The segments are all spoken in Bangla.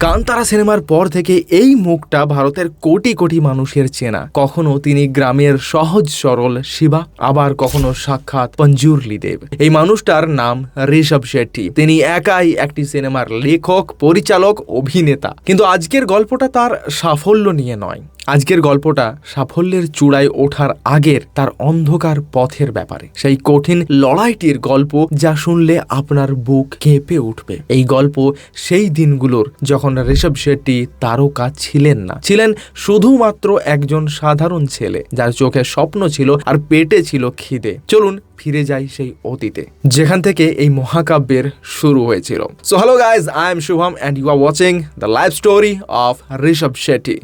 কান্তারা সিনেমার পর থেকে এই মুখটা ভারতের কোটি কোটি মানুষের চেনা। কখনো তিনি গ্রামের সহজ সরল শিবা, আবার কখনো সাক্ষাৎ পঞ্জুরলি দেব। এই মানুষটার নাম ঋষভ শেট্টি তিনি একাই একটি সিনেমার লেখক, পরিচালক, অভিনেতা। কিন্তু আজকের গল্পটা তার সাফল্য নিয়ে নয়। আজকের গল্পটা সাফল্যের চূড়ায় ওঠার আগের তার অন্ধকার পথের ব্যাপারে। সেই কঠিন লড়াইটির গল্প যা শুনলে আপনার বুক কেঁপে উঠবে। এই গল্প সেই দিনগুলোর যখন ঋষভ শেট্টি তারকা ছিলেন না। ছিলেন শুধুমাত্র একজন সাধারণ ছেলে, যার চোখে স্বপ্ন ছিল আর পেটে ছিল খিদে। চলুন ফিরে যাই সেই অতীতে, যেখান থেকে এই মহাকাব্যের শুরু হয়েছিল। So hello guys I am Shubham and you are watching the life story of Rishab Shetty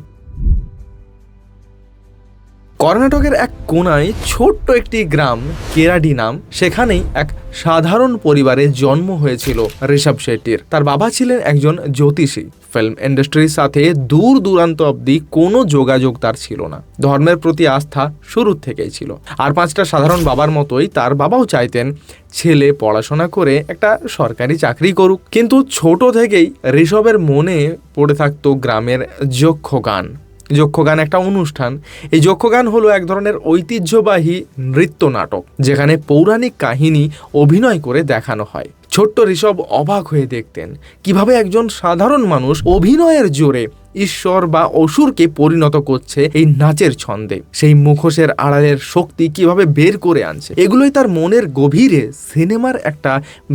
কর্ণাটকের এক কোনায় ছোট্ট একটি গ্রাম, কেরাডি নাম, সেখানেই এক সাধারণ পরিবারে জন্ম হয়েছিল ঋষভ শেট্টির। তার বাবা ছিলেন একজন জ্যোতিষী। ফিল্ম ইন্ডাস্ট্রির সাথে দূর দূরান্ত অবধি কোনো যোগাযোগ তার ছিল না। ধর্মের প্রতি আস্থা শুরুর থেকেই ছিল। আর পাঁচটা সাধারণ বাবার মতোই তার বাবাও চাইতেন ছেলে পড়াশোনা করে একটা সরকারি চাকরি করুক। কিন্তু ছোট থেকেই ঋষভের মনে পড়ে থাকতো গ্রামের যক্ষ গান যক্ষগান একটা অনুষ্ঠান। এই যক্ষগান হলো এক ধরনের ঐতিহ্যবাহী নৃত্য নাটক, যেখানে পৌরাণিক কাহিনী অভিনয় করে দেখানো হয়। ছোট্ট ঋষভ অবাক হয়ে দেখতেন কীভাবে একজন সাধারণ মানুষ অভিনয়ের জোরে ঈশ্বর বা অসুরকে পরিণত করছে এই নাচের ছন্দে। সেই মুখোশের আড়ালের শক্তি কীভাবে বের করে আনছে, এগুলোই তার মনের গভীরে সিনেমার একটা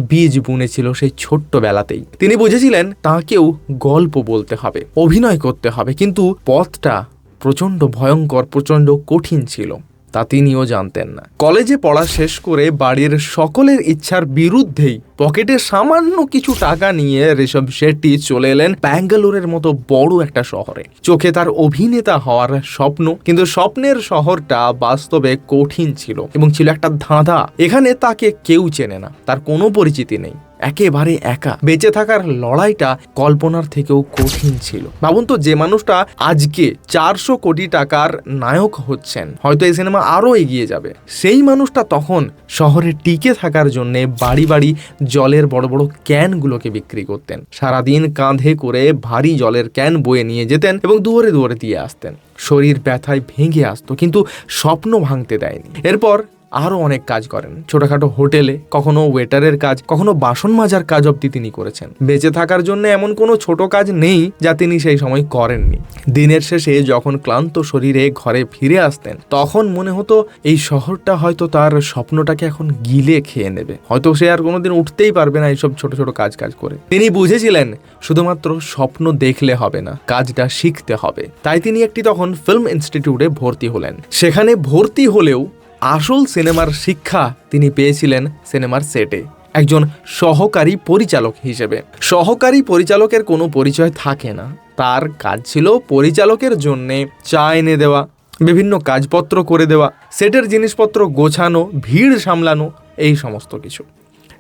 বীজ বুনেছিল সেই ছোট্ট বেলাতেই তিনি বুঝেছিলেন তাকেও গল্প বলতে হবে, অভিনয় করতে হবে, কিন্তু পথটা প্রচণ্ড ভয়ঙ্কর, প্রচণ্ড কঠিন ছিল। তা তিনিও জানতেন না। কলেজে পড়া শেষ করে বাড়ির সকলের ইচ্ছার বিরুদ্ধেই পকেটে সামান্য কিছু টাকা নিয়ে ঋষভ শেট্টি চলে এলেন ব্যাঙ্গালোরের মতো বড় একটা শহরে। চোখে তার অভিনেতা হওয়ার স্বপ্ন, কিন্তু স্বপ্নের শহরটা বাস্তবে কঠিন ছিল এবং ছিল একটা ধাঁধা। এখানে তাকে কেউ চেনে না, তার কোনো পরিচিতি নেই। একেবারে একা। বেঁচে থাকার লড়াইটা কল্পনার থেকেও কঠিন ছিল। ভাবুন তো, যে মানুষটা আজকে চারশো কোটি টাকার নায়ক হচ্ছেন, হয়তো এই সিনেমা আরও এগিয়ে যাবে। সেই মানুষটা তখন শহরে টিকে থাকার জন্য বাড়ি বাড়ি জলের বড় বড় ক্যানগুলোকে বিক্রি করতেন। সারাদিন কাঁধে করে ভারী জলের ক্যান বয়ে নিয়ে যেতেন এবং দুয়ারে দুয়ারে দিয়ে আসতেন। শরীর ব্যথায় ভেঙে আসতো, কিন্তু স্বপ্ন ভাঙতে দেয়নি। এরপর আরও অনেক কাজ করেন। ছোটখাটো হোটেলে, কখনো ওয়েটারের কাজ, কখনো বাসন মাজার কাজ অব্দি তিনি করেছেন। বেঁচে থাকার জন্য এমন কোনো ছোট কাজ নেই যা তিনি সেই সময় করেননি। দিনের শেষে যখন ক্লান্ত শরীরে ঘরে ফিরে আসতেন, তখন মনে হতো এই শহরটা হয়তো তার স্বপ্নটাকে এখন গিলে খেয়ে নেবে। হয়তো সে আর কোনোদিন উঠতেই পারবে না এইসব ছোট ছোট কাজ কাজ করে। তিনি বুঝেছিলেন, শুধুমাত্র স্বপ্ন দেখলে হবে না, কাজটা শিখতে হবে। তাই তিনি একটি তখন ফিল্ম ইনস্টিটিউটে ভর্তি হলেন। সেখানে ভর্তি হলেও আসল সিনেমার শিক্ষা তিনি পেয়েছিলেন সিনেমার সেটে। একজন সহকারী পরিচালক হিসেবে। সহকারী পরিচালকের কোনো পরিচয় থাকে না। তার কাজ ছিল পরিচালকের জন্যে চা এনে দেওয়া, বিভিন্ন কাজপত্র করে দেওয়া, সেটের জিনিসপত্র গোছানো, ভিড় সামলানো, এই সমস্ত কিছু।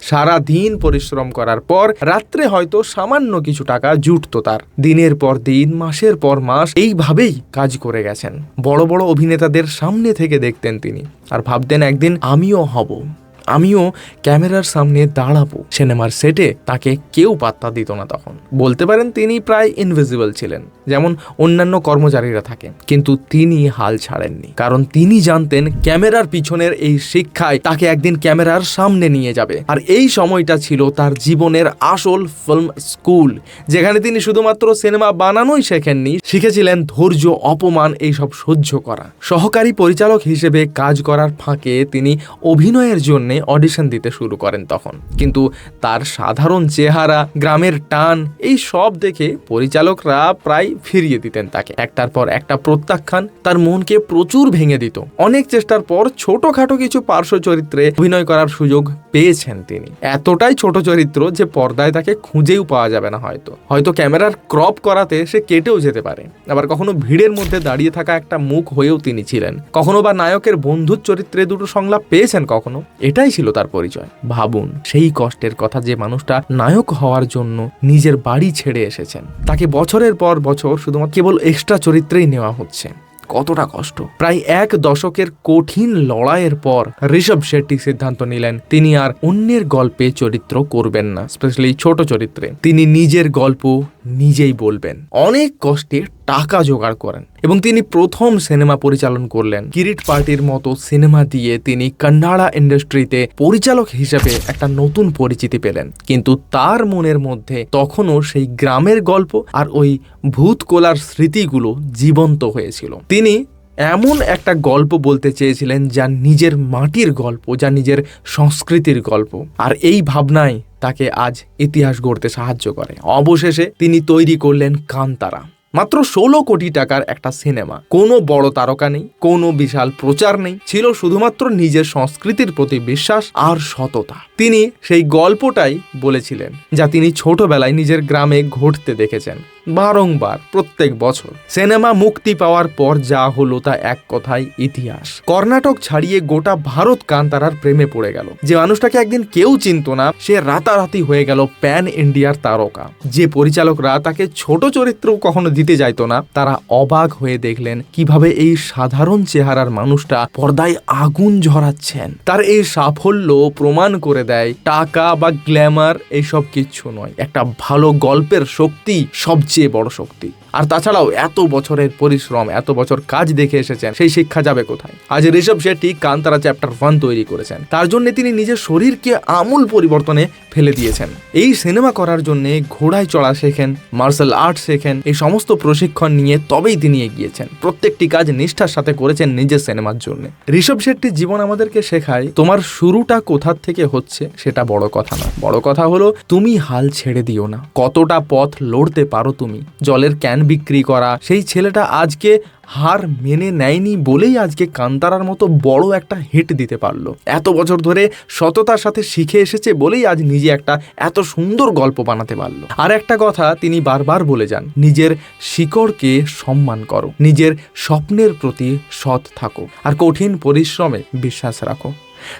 সারা দিন পরিশ্রম করার পর রাত্রে হয়তো সামান্য কিছু টাকা জুটতো তার। দিনের পর দিন, মাসের পর মাস এইভাবেই কাজ করে গেছেন। বড় বড় অভিনেতাদের সামনে থেকে দেখতেন তিনি। আর ভাবতেন একদিন আমিও হব। আমিও ক্যামেরার সামনে দাঁড়াবো। সিনেমার সেটে তাকে কেউ পাত্তা দিত না তখন। বলতে পারেন তিনি প্রায় ইনভিজিবল ছিলেন। যেমন অন্যান্য কর্মচারীরা থাকে কিন্তু তিনি হাল ছাড়েননি। কারণ তিনি জানতেন ক্যামেরার পিছনের এই শিক্ষায় তাকে একদিন ক্যামেরার সামনে নিয়ে যাবে। আর এই সময়টা ছিল তার জীবনের আসল ফিল্ম স্কুল যেখানে তিনি শুধুমাত্র সিনেমা বানানোই শেখেননি, শিখেছিলেন ধৈর্য, অপমান এইসব সহ্য করা। সহকারী পরিচালক হিসেবে কাজ করার ফাঁকে তিনি অভিনয়ের জন্য অডিশন দিতে শুরু করেন তখন। কিন্তু তার সাধারণ চেহারা, গ্রামের টান, এই সব দেখে পরিচালকরা প্রায় ফিরিয়ে দিতেন তাকে। একটার পর একটা প্রত্যাখ্যান তার মনকে প্রচুর ভেঙে দিত। অনেক চেষ্টার পর ছোটখাটো কিছু পার্শ্ব চরিত্রে অভিনয় করার সুযোগ পেয়েছেন তিনি। এতটাই ছোট চরিত্র যে পর্দায় তাকে খুঁজেও পাওয়া যাবে না হয়তো। হয়তো ক্যামেরার ক্রপ করাতে সে কেটেও যেতে পারে। আবার কখনো ভিড়ের মধ্যে দাঁড়িয়ে থাকা একটা মুখ হয়েও তিনি ছিলেন। কখনো বা নায়কের বন্ধুর চরিত্রে দুটো সংলাপ পেয়েছেন কখনো, এটাই ছিল তার পরিচয়। ভাবুন, সেই কষ্টের কথা যে মানুষটা নায়ক হওয়ার জন্য নিজের বাড়ি ছেড়ে এসেছেন। তাকে বছরের পর বছর শুধুমাত্র কেবল এক্সট্রা চরিত্রেই নেওয়া হচ্ছে। কতটা কষ্ট। প্রায় এক দশকের কঠিন লড়াইয়ের পর ঋষভ শেট্টি সিদ্ধান্ত নিলেন, তিনি আর অন্যের গল্পে চরিত্র করবেন না স্পেশালি ছোট চরিত্রে। তিনি নিজের গল্প নিজেই বলবেন। অনেক কষ্টে টাকা জোগাড় করেন এবং তিনি প্রথম সিনেমা পরিচালন করলেন। কিরিট পার্টির মতো সিনেমা দিয়ে তিনি কন্নাড়া ইন্ডাস্ট্রিতে পরিচালক হিসেবে একটা নতুন পরিচিতি পেলেন। কিন্তু তার মনের মধ্যে তখনও সেই গ্রামের গল্প আর ওই ভূতকোলার স্মৃতিগুলো জীবন্ত হয়েছিল। তিনি এমন একটা গল্প বলতে চেয়েছিলেন যা নিজের মাটির গল্প, যা নিজের সংস্কৃতির গল্প। আর এই ভাবনাই তাকে আজ ইতিহাস গড়তে সাহায্য করে। অবশেষে তিনি তৈরি করলেন কান্তারা। মাত্র ষোলো কোটি টাকার একটা সিনেমা। কোনো বড় তারকা নেই, কোনো বিশাল প্রচার নেই, ছিল শুধুমাত্র নিজের সংস্কৃতির প্রতি বিশ্বাস আর সততা। তিনি সেই গল্পটাই বলেছিলেন, যা তিনি ছোটবেলায় নিজের গ্রামে ঘটতে দেখেছেন। বারংবার প্রত্যেক বছর সিনেমা মুক্তি পাওয়ার পর যা হলো তা এক কথায় ইতিহাস। কর্ণাটক ছাড়িয়ে গোটা ভারত কান্তারার প্রেমে পড়ে গেল। যে মানুষটাকে একদিন কেউ চিনত না, সে রাতারাতি হয়ে গেল প্যান ইন্ডিয়ার তারকা। যে পরিচালকরা তাকে ছোট চরিত্র কখনো দিতে যাইতো না, তারা অবাক হয়ে দেখলেন কীভাবে এই সাধারণ চেহারার মানুষটা পর্দায় আগুন ঝরাচ্ছেন। তার এই সাফল্য প্রমাণ করে দেয় টাকা বা গ্ল্যামার এইসব কিচ্ছু নয়। একটা ভালো গল্পের শক্তি সবচেয়ে বড় শক্তি। আর তাছাড়াও এত বছরের পরিশ্রম, এত বছর কাজ দেখে এসেছেন, সেই শিক্ষা যাবে কোথায়? আজ ঋষভ শেট্টি কান্তারা চ্যাপ্টার ওয়ান তৈরি করেছেন। তার জন্য তিনি নিজের শরীরকে আমূল পরিবর্তনে ফেলে দিয়েছেন। এই সিনেমা করার জন্য ঘোড়ায় চড়া শেখেন মার্শাল আর্ট শেখেন, এই সমস্ত প্রশিক্ষণ নিয়ে তবেই তিনি এগিয়েছেন। প্রত্যেকটি কাজ নিষ্ঠার সাথে করেছেন নিজের সিনেমার জন্য। ঋষভ শেট্টির জীবন আমাদেরকে শেখায়, তোমার শুরুটা কোথার থেকে হচ্ছে সেটা বড় কথা না বড় কথা হলো, তুমি হাল ছেড়ে দিও না। কতটা পথ লড়তে পারো তুমি? জলের ক্যান বিক্রি করা। সেই ছেলেটা আজকে হার মেনে নেয়নি বলেই আজকে কান্তারার মতো বড় একটা হিট দিতে পারল। এত বছর ধরে সততার সাথে শিখে এসেছে বলেই আজ নিজে একটা এত সুন্দর গল্প বানাতে পারল। আর একটা কথা তিনি বারবার বলে যান, নিজের শিকড়কে সম্মান করো, নিজের স্বপ্নের প্রতি সৎ থাকো, আর কঠিন পরিশ্রমে বিশ্বাস রাখো।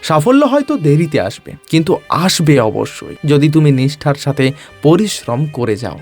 সাফল্য হয়তো দেরিতে আসবে, কিন্তু আসবে অবশ্যই। যদি তুমি নিষ্ঠার সাথে পরিশ্রম করে যাও